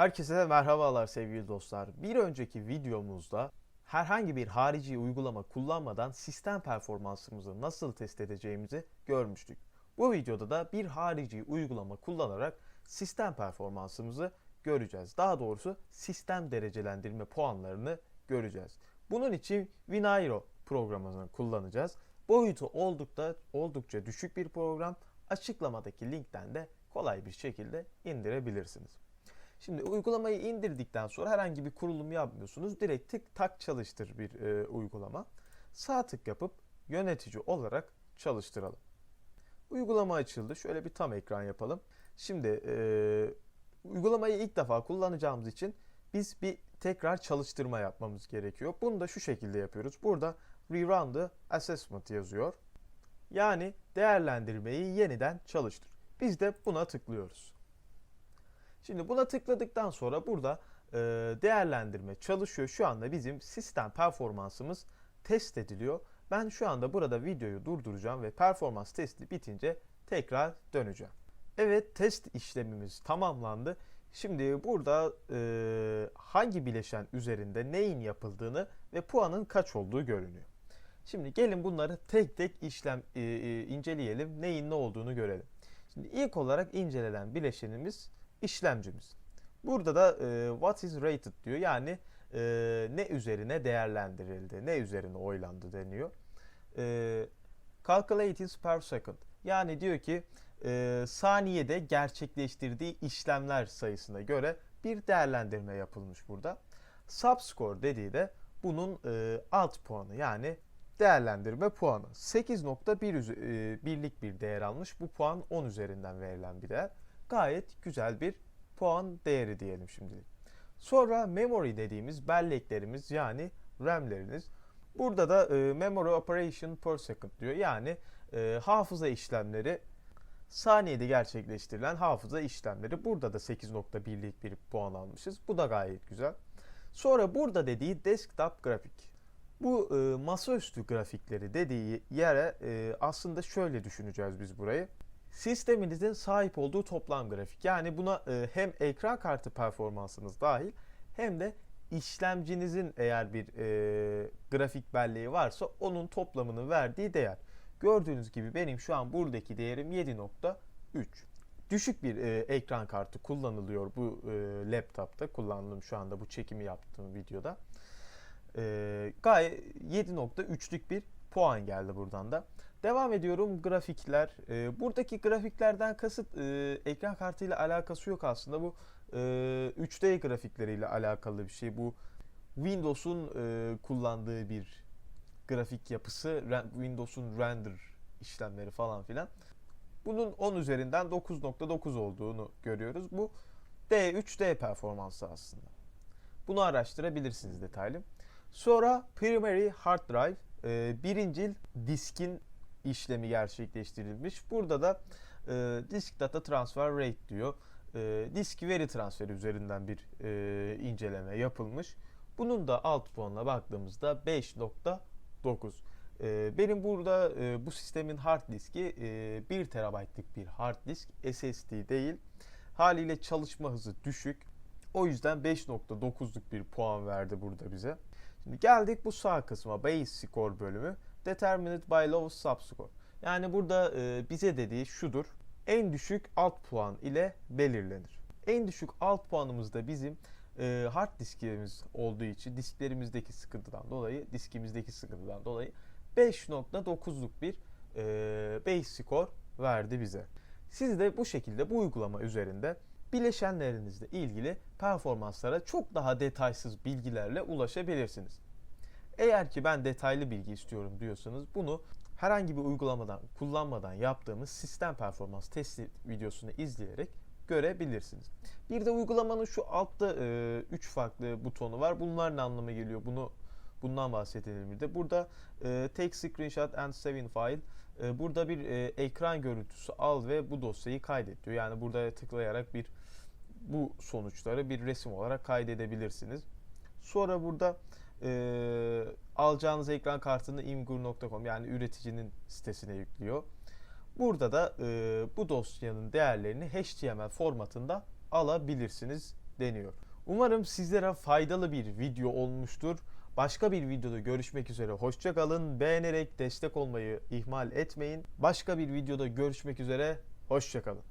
Herkese merhabalar sevgili dostlar. Bir önceki videomuzda herhangi bir harici uygulama kullanmadan sistem performansımızı nasıl test edeceğimizi görmüştük. Bu videoda da bir harici uygulama kullanarak sistem performansımızı göreceğiz. Daha doğrusu sistem derecelendirme puanlarını göreceğiz. Bunun için Vinairo programını kullanacağız. Boyutu oldukça, oldukça düşük bir program. Açıklamadaki linkten de kolay bir şekilde indirebilirsiniz. Şimdi uygulamayı indirdikten sonra herhangi bir kurulum yapmıyorsunuz. Direkt tık tak çalıştır bir e, uygulama. Sağ tık yapıp yönetici olarak çalıştıralım. Uygulama açıldı. Şöyle bir tam ekran yapalım. Şimdi e, uygulamayı ilk defa kullanacağımız için biz bir tekrar çalıştırma yapmamız gerekiyor. Bunu da şu şekilde yapıyoruz. Burada rerun the assessment yazıyor. Yani değerlendirmeyi yeniden çalıştır. Biz de buna tıklıyoruz. Şimdi buna tıkladıktan sonra burada e, değerlendirme çalışıyor. Şu anda bizim sistem performansımız test ediliyor. Ben şu anda burada videoyu durduracağım ve performans testi bitince tekrar döneceğim. Evet test işlemimiz tamamlandı. Şimdi burada e, hangi bileşen üzerinde neyin yapıldığını ve puanın kaç olduğu görünüyor. Şimdi gelin bunları tek tek işlem e, e, inceleyelim. Neyin ne olduğunu görelim. Şimdi ilk olarak incelenen bileşenimiz işlemcimiz. Burada da e, what is rated diyor. Yani e, ne üzerine değerlendirildi, ne üzerine oylandı deniyor. E, calculated per second. Yani diyor ki e, saniyede gerçekleştirdiği işlemler sayısına göre bir değerlendirme yapılmış burada. Subscore dediği de bunun e, alt puanı yani değerlendirme puanı. 8.1 üze- e, birlik bir değer almış. Bu puan 10 üzerinden verilen bir değer. Gayet güzel bir puan değeri diyelim şimdilik. Sonra memory dediğimiz belleklerimiz yani RAM'leriniz. Burada da e, memory operation per second diyor. Yani e, hafıza işlemleri saniyede gerçekleştirilen hafıza işlemleri. Burada da 8.1'lik bir puan almışız. Bu da gayet güzel. Sonra burada dediği desktop grafik. Bu e, masaüstü grafikleri dediği yere e, aslında şöyle düşüneceğiz biz burayı. Sisteminizin sahip olduğu toplam grafik. Yani buna e, hem ekran kartı performansınız dahil hem de işlemcinizin eğer bir e, grafik belleği varsa onun toplamını verdiği değer. Gördüğünüz gibi benim şu an buradaki değerim 7.3. Düşük bir e, ekran kartı kullanılıyor bu e, laptopta. Kullandığım şu anda bu çekimi yaptığım videoda. E, gayet 7.3'lük bir puan geldi buradan da. Devam ediyorum grafikler. E, buradaki grafiklerden kasıt e, ekran kartıyla alakası yok aslında. Bu e, 3D grafikleriyle alakalı bir şey. Bu Windows'un e, kullandığı bir grafik yapısı, Windows'un render işlemleri falan filan. Bunun 10 üzerinden 9.9 olduğunu görüyoruz. Bu D3D performansı aslında. Bunu araştırabilirsiniz detaylı. Sonra primary hard drive e, birincil diskin işlemi gerçekleştirilmiş. Burada da e, disk data transfer rate diyor. E, disk veri transferi üzerinden bir e, inceleme yapılmış. Bunun da alt puanına baktığımızda 5.9. E, benim burada e, bu sistemin hard diski e, 1 TB'lık bir hard disk SSD değil. Haliyle çalışma hızı düşük. O yüzden 5.9'luk bir puan verdi burada bize. Şimdi geldik bu sağ kısma base score bölümü. Determined by lowest subscore. Yani burada e, bize dediği şudur. En düşük alt puan ile belirlenir. En düşük alt puanımız da bizim e, hard diskimiz olduğu için disklerimizdeki sıkıntıdan dolayı, diskimizdeki sıkıntıdan dolayı 5.9'luk bir e, base score verdi bize. Siz de bu şekilde bu uygulama üzerinde bileşenlerinizle ilgili performanslara çok daha detaysız bilgilerle ulaşabilirsiniz. Eğer ki ben detaylı bilgi istiyorum diyorsanız bunu herhangi bir uygulamadan kullanmadan yaptığımız sistem performans testi videosunu izleyerek görebilirsiniz. Bir de uygulamanın şu altta 3 farklı butonu var. Bunlar ne anlama geliyor? Bunu bundan bahsedelim bir de. Burada e, take screenshot and save in file. E, burada bir e, ekran görüntüsü al ve bu dosyayı kaydet diyor. Yani burada tıklayarak bir bu sonuçları bir resim olarak kaydedebilirsiniz. Sonra burada e, alacağınız ekran kartını imgur.com yani üreticinin sitesine yüklüyor. Burada da e, bu dosyanın değerlerini HTML formatında alabilirsiniz deniyor. Umarım sizlere faydalı bir video olmuştur. Başka bir videoda görüşmek üzere. Hoşça kalın. Beğenerek destek olmayı ihmal etmeyin. Başka bir videoda görüşmek üzere. Hoşça kalın.